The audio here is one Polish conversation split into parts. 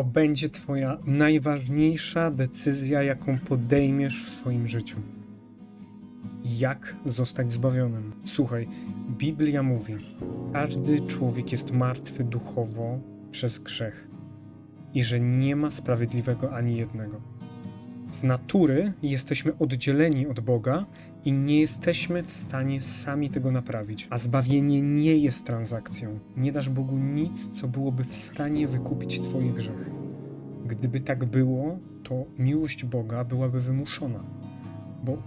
to będzie Twoja najważniejsza decyzja, jaką podejmiesz w swoim życiu. Jak zostać zbawionym? Słuchaj, Biblia mówi: każdy człowiek jest martwy duchowo przez grzech i że nie ma sprawiedliwego ani jednego. Z natury jesteśmy oddzieleni od Boga i nie jesteśmy w stanie sami tego naprawić. A zbawienie nie jest transakcją. Nie dasz Bogu nic, co byłoby w stanie wykupić Twoje grzechy. Gdyby tak było, to miłość Boga byłaby wymuszona. Bo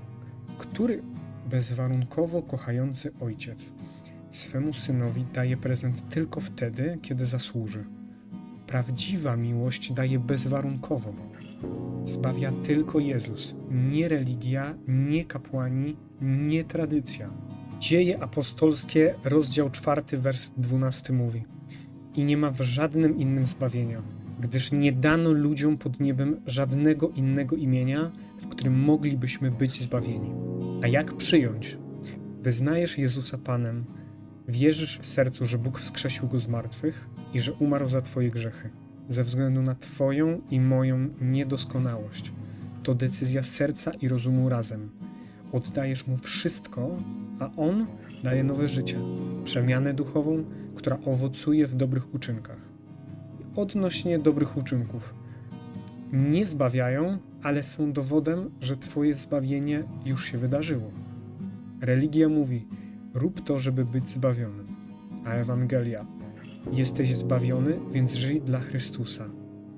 który bezwarunkowo kochający ojciec swemu synowi daje prezent tylko wtedy, kiedy zasłuży? Prawdziwa miłość daje bezwarunkowo. Zbawia tylko Jezus, nie religia, nie kapłani, nie tradycja. Dzieje apostolskie, rozdział 4, wers 12 mówi: I nie ma w żadnym innym zbawienia, gdyż nie dano ludziom pod niebem żadnego innego imienia, w którym moglibyśmy być zbawieni. A jak przyjąć? Wyznajesz Jezusa Panem, wierzysz w sercu, że Bóg wskrzesił go z martwych i że umarł za Twoje grzechy ze względu na Twoją i moją niedoskonałość. To decyzja serca i rozumu razem. Oddajesz mu wszystko, a on daje nowe życie, przemianę duchową, która owocuje w dobrych uczynkach. Odnośnie dobrych uczynków. Nie zbawiają, ale są dowodem, że Twoje zbawienie już się wydarzyło. Religia mówi: rób to, żeby być zbawionym. A Ewangelia Jesteś zbawiony, więc żyj dla Chrystusa,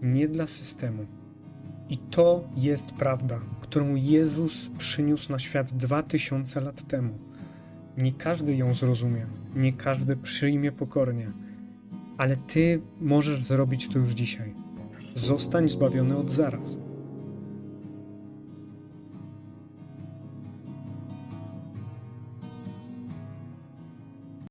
nie dla systemu. I to jest prawda, którą Jezus przyniósł na świat dwa tysiące lat temu. Nie każdy ją zrozumie, nie każdy przyjmie pokornie, ale ty możesz zrobić to już dzisiaj. Zostań zbawiony od zaraz.